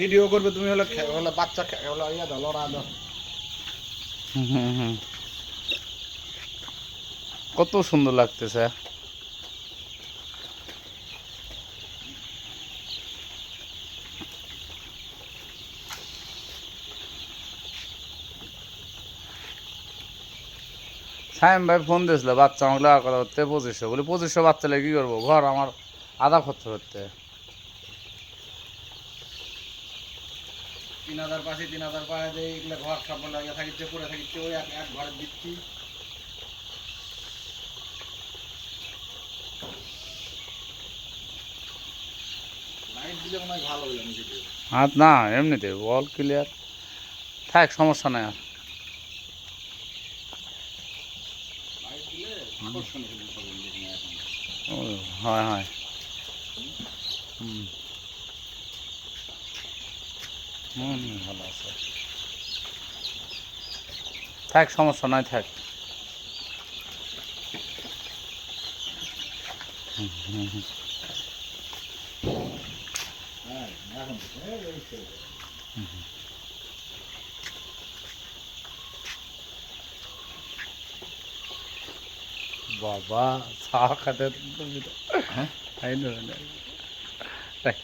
Video করবে, তুমি হলো হলো বাচ্চা হলো ইয়া দাও, লড়া দাও। কত সুন্দর লাগতেছে। সাইম ভাই ফোন দিয়েছিল, বাচ্চা আমাকে লাগা কথা করতে, পঁচিশশো। বলে, পঁচিশশো বাচ্চা লাগে কি করব? ঘর আমার আধা খরচ করতে তিন হাজার পাশে তিন হাজার পায়ে দেয় এগুলো ঘর সব লাগিয়ে থাকিচ্ছে পরে থাকিচ্ছে ওই এক এক ঘরে দিচ্ছি মনে হাত না এমনিতে অল ক্লিয়ার থাক সমস্যা নাই আর। লাইট দিলে আকর্ষণ হইল সবাই দেখি না এখন ও, হয় হয়। হুম। হুম ভালো আছে থাক সমস্যা নাই থাক হ্যাঁ এখন এই এই সেই। বাবা চা খাতে হ্যাঁ? খাই না